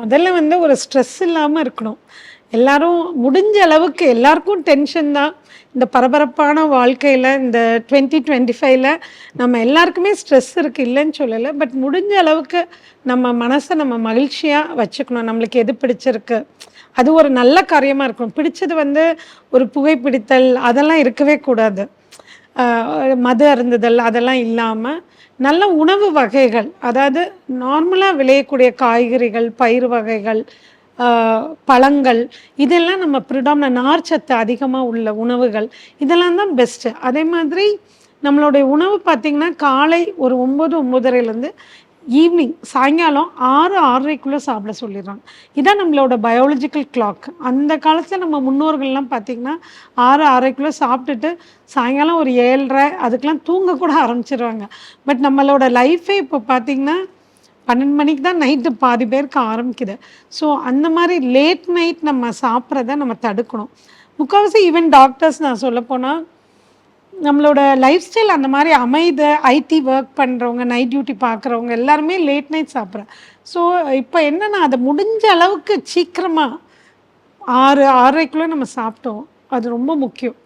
முதல்ல வந்து ஒரு ஸ்ட்ரெஸ் இல்லாமல் இருக்கணும். எல்லாரும் முடிஞ்ச அளவுக்கு எல்லாருக்கும் டென்ஷன் தான். இந்த பரபரப்பான வாழ்க்கையில் இந்த டுவெண்ட்டி டுவெண்ட்டி ஃபைவ்ல நம்ம எல்லாருக்குமே ஸ்ட்ரெஸ் இருக்குது இல்லைன்னு சொல்லலை. பட் முடிஞ்ச அளவுக்கு நம்ம மனசை நம்ம மகிழ்ச்சியாக வச்சுக்கணும். நம்மளுக்கு எது பிடிச்சிருக்கு? அது ஒரு நல்ல காரியமாக இருக்கணும். பிடிச்சது வந்து ஒரு புகைப்பிடித்தல் அதெல்லாம் இருக்கவே கூடாது. மது அருந்துதல் அதெல்லாம் இல்லாமல் நல்ல உணவு வகைகள் அதாவது நார்மலாக விளையக்கூடிய காய்கறிகள் பயிர் வகைகள் பழங்கள் இதெல்லாம் நம்ம நார் நார்ச்சத்து அதிகமாக உள்ள உணவுகள் இதெல்லாம் தான் பெஸ்ட்டு அதே மாதிரி நம்மளுடைய உணவு பார்த்திங்கன்னா காலை ஒரு ஒம்பது ஒம்பதரைலேருந்து ஈவினிங் சாயங்காலம் ஆறு ஆறரைக்குள்ளே சாப்பிட சொல்லிடுறாங்க. இதான் நம்மளோட பயாலஜிக்கல் கிளாக் அந்த காலத்தில் நம்ம முன்னோர்கள்லாம் பார்த்திங்கன்னா ஆறு ஆறரைக்குள்ளே சாப்பிட்டுட்டு சாயங்காலம் ஒரு ஏழரை அதுக்கெலாம் தூங்கக்கூட ஆரம்பிச்சிடுவாங்க ஆரம்பிச்சிருவாங்க. பட் நம்மளோட லைஃபே இப்போ பார்த்திங்கன்னா பன்னெண்டு மணிக்கு தான் நைட்டு பாதி பேருக்கு ஆரம்பிக்குது. ஸோ அந்த மாதிரி லேட் நைட் நம்ம சாப்பிட்றத நம்ம தடுக்கணும். முக்கால்வாசி ஈவன் டாக்டர்ஸ் நான் சொல்லப்போனால் நம்மளோட லைஃப் ஸ்டைல் அந்த மாதிரி அமைது ஐடி ஒர்க் பண்ணுறவங்க நைட் டியூட்டி பார்க்குறவங்க எல்லாருமே லேட் நைட் சாப்பிட்றேன். ஸோ இப்போ என்னன்னா அதை முடிஞ்ச அளவுக்கு சீக்கிரமாக ஆறு ஆறரைக்குள்ளே நம்ம சாப்பிட்டோம். அது ரொம்ப முக்கியம்.